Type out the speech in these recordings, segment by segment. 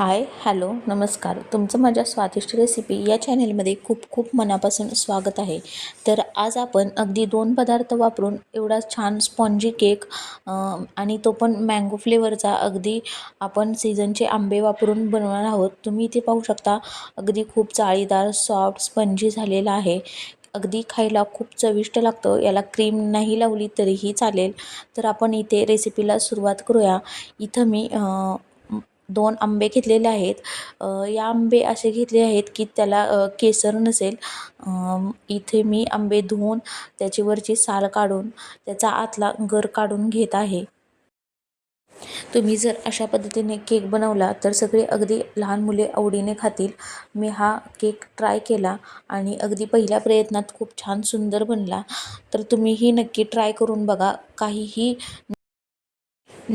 Hi hello नमस्कार. तुमचं माझ्या स्वादिष्ट रेसिपी या चॅनेलमध्ये खूप खूप मनापासून स्वागत आहे. तर आज आपण अगदी दोन पदार्थ वापरून एवढा छान स्पॉन्जी केक आणि तो पण मँगो फ्लेवरचा अगदी आपण सीझनचे आंबे वापरून बनवणार आहोत. तुम्ही इथे पाहू शकता अगदी खूप जाळीदार सॉफ्ट स्पंजी झालेला आहे. अगदी खायला खूप चविष्ट लागतं. याला क्रीम नाही लावली तरीही चालेल. तर आपण इथे रेसिपीला सुरुवात करूया. इथं मी दोन आंबे घेतलेले आहेत. या आंबे असे घेतले आहेत की त्याला केसर नसेल इथे मी आंबे धुवून त्याची वरची साल काढून त्याचा आतला गर काढून घेत आहे. तुम्ही जर अशा पद्धतीने केक बनवला तर सगळे अगदी लहान मुले आवडीने खातील. मी हा केक ट्राय केला आणि अगदी पहिल्या प्रयत्नात खूप छान सुंदर बनला. तर तुम्हीही नक्की ट्राय करून बघा. काहीही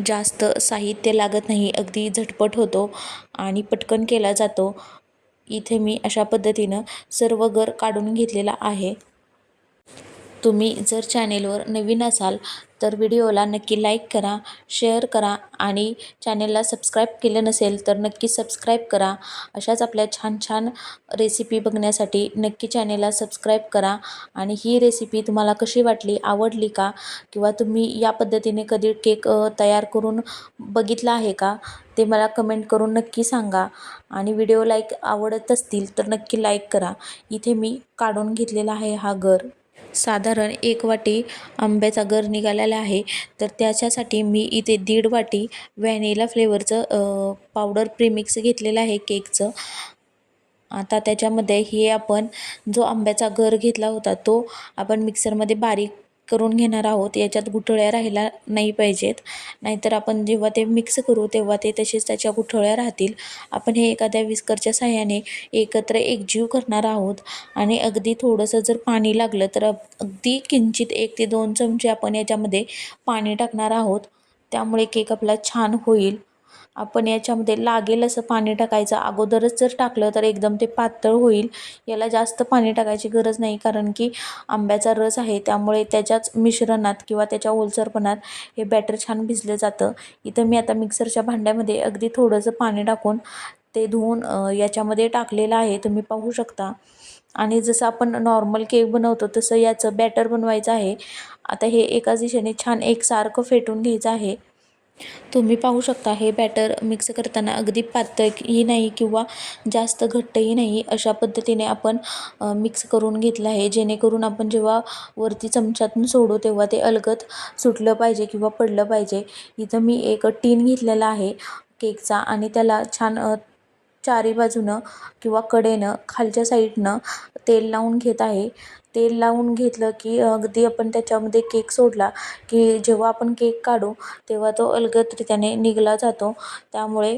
जास्त साहित्य लागत नाही अगदी झटपट होतो आणि पटकन केला जातो. इथे मी अशा पद्धतीनं सर्व गर काढून घेतलेला आहे. तुम्ही जर चॅनेलवर नवीन असाल तर व्हिडिओला नक्की लाईक करा शेअर करा आणि चॅनेलला सबस्क्राईब केलं नसेल तर नक्की सबस्क्राईब करा. अशाच आपल्या छान छान रेसिपी बघण्यासाठी नक्की चॅनेलला सबस्क्राईब करा आणि ही रेसिपी तुम्हाला कशी वाटली आवडली का किंवा तुम्ही या पद्धतीने कधी केक तयार करून बघितला आहे का ते मला कमेंट करून नक्की सांगा आणि व्हिडिओ लाईक आवडत असतील तर नक्की लाईक करा. इथे मी काढून घेतलेला आहे हा घर. साधारण एक वाटी आंब्याचा गर निघालेला आहे. तर त्याच्यासाठी मी इथे दीड वाटी व्हॅनिला फ्लेवरचं पावडर प्रीमिक्स घेतलेलं आहे केकचं. आता त्याच्यामध्ये हे आपण जो आंब्याचा गर घेतला होता तो आपण मिक्सरमध्ये बारीक करून घेणार आहोत याच्यात गुठळ्या राहायला नाही पाहिजेत. नाहीतर आपण जेव्हा ते मिक्स करू तेव्हा ते तसेच त्याच्या गुठळ्या राहतील. आपण हे एखाद्या विस्करच्या साह्याने एकत्र एकजीव करणार आहोत. आणि अगदी थोडंसं जर पाणी लागलं तर अगदी किंचित एक ते दोन चमचे आपण याच्यामध्ये पाणी टाकणार आहोत. त्यामुळे केक आपला छान होईल. आपण याच्यामध्ये लागेल असं पाणी टाकायचं. अगोदरच जर टाकलं तर एकदम ते पातळ होईल. याला जास्त पाणी टाकायची गरज नाही कारण की आंब्याचा रस आहे. त्यामुळे त्याच्याच मिश्रणात किंवा त्याच्या ओलसरपणात हे बॅटर छान भिजलं जातं. इथं मी आता मिक्सरच्या भांड्यामध्ये अगदी थोडंसं पाणी टाकून ते धुवून याच्यामध्ये टाकलेलं आहे. तुम्ही पाहू शकता. आणि जसं आपण नॉर्मल केक बनवतो तसं याचं बॅटर बनवायचं आहे. आता हे एकाच दिशेने छान एकसारखं फेटून घ्यायचं आहे. तुम्ही पाहू शकता हे बॅटर मिक्स करताना अगदी पातळही नाही किंवा जास्त घट्टही नाही अशा पद्धतीने आपण मिक्स करून घेतलं आहे. जेणेकरून आपण जेव्हा वरती चमच्यातून सोडू तेव्हा ते अलगद सुटलं पाहिजे किंवा पडलं पाहिजे. इथं मी एक टीन घेतलेला आहे केकचा आणि त्याला छान चारी बाजूनं किंवा कडेनं खालच्या साईडनं तेल लावून घेत आहे. तेल लावून घेतलं की अगदी आपण त्याच्यामध्ये केक सोडला की जेव्हा आपण केक काढू तेव्हा तो अलगदरित्याने निघला जातो. त्यामुळे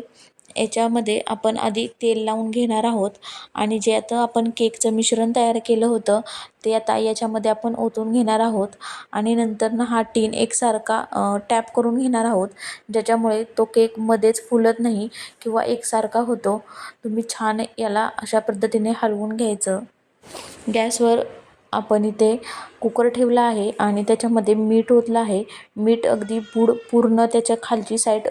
याच्यामध्ये आपण आधी तेल लावून घेणार आहोत. आणि जे आता आपण केकचं मिश्रण तयार केलं होतं ते आता याच्यामध्ये आपण ओतून घेणार आहोत. आणि नंतर ना हा टीन एकसारखा टॅप करून घेणार आहोत ज्याच्यामुळे तो केकमध्येच फुलत नाही किंवा एकसारखा होतो. तुम्ही छान याला अशा पद्धतीने हलवून घ्यायचं. गॅसवर आपण इथे कुकर ठेवला आहे आणि त्याच्यामध्ये मीठ ओतलं आहे. मीठ अगदी पूड पूर्ण त्याच्या खालची साईड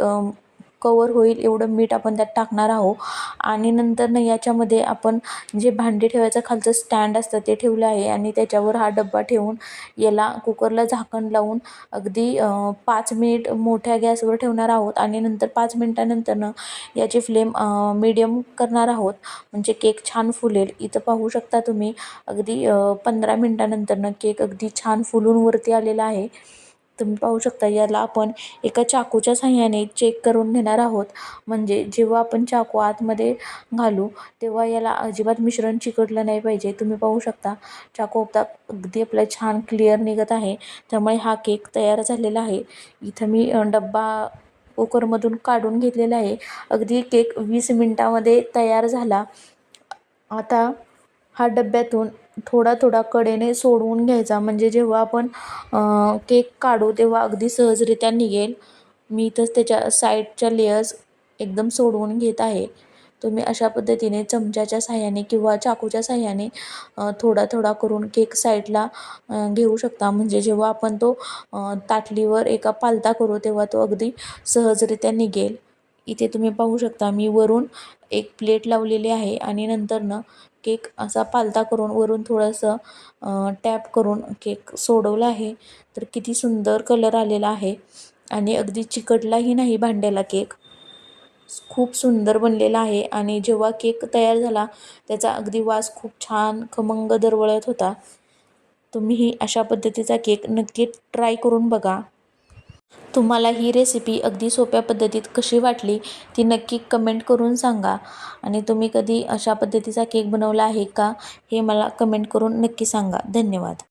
कवर होईल एवढं मीठ आपण त्यात टाकणार आहोत. आणि नंतर ना याच्यामध्ये आपण जे भांडे ठेवायचं खालचं स्टँड असतं ते ठेवलं आहे. आणि त्याच्यावर हा डब्बा ठेवून याला कुकरला झाकण लावून अगदी पाच मिनिट मोठ्या गॅसवर ठेवणार आहोत. आणि नंतर पाच मिनटानंतरनं याची फ्लेम मीडियम करणार आहोत. म्हणजे केक छान फुलेल. इथं पाहू शकता तुम्ही अगदी पंधरा मिनटानंतरनं केक अगदी छान फुलून वरती आलेला आहे. तुम्ही पाहू शकता याला आपण एका चाकूच्या साह्याने चेक करून घेणार आहोत. म्हणजे जेव्हा आपण चाकू आतमध्ये घालू तेव्हा याला अजिबात मिश्रण चिकटलं नाही पाहिजे. तुम्ही पाहू शकता चाकू आता अगदी आपला छान क्लिअर निघत आहे. त्यामुळे हा केक तयार झालेला आहे. इथं मी डब्बा कुकरमधून काढून घेतलेला आहे. अगदी केक वीस मिनटामध्ये तयार झाला. आता हा डब्यातून थोडा थोडा कडेने सोडवून घ्यायचा. म्हणजे जेव्हा आपण केक काढू तेव्हा अगदी सहजरित्या निघेल. मी इथंच त्याच्या साईडच्या लेयर्स एकदम सोडवून घेत आहे. तुम्ही अशा पद्धतीने चमच्याच्या साह्याने किंवा चाकूच्या साह्याने थोडा थोडा करून केक साईडला घेऊ शकता. म्हणजे जेव्हा आपण तो ताटलीवर एका पालता करू तेव्हा तो अगदी सहजरित्या निघेल. इथे तुम्ही पाहू शकता मी वरून एक प्लेट लावलेली आहे आणि नंतरनं केक असा पालथा करून वरून थोडंसं टॅप करून केक सोडवला आहे. तर किती सुंदर कलर आलेला आहे आणि अगदी चिकटलाही नाही भांड्याला केक. खूप सुंदर बनलेला आहे आणि जेव्हा केक तयार झाला त्याचा अगदी वास खूप छान खमंग दरवळत होता. तुम्हीही अशा पद्धतीचा केक नक्की ट्राय करून बघा. तुम्हाला ही रेसिपी अगदी सोप्या पद्धतीत कशी वाटली ती नक्की कमेंट करून सांगा. आणि तुम्ही कधी अशा पद्धतीचा केक बनवला आहे का हे मला कमेंट करून नक्की सांगा. धन्यवाद.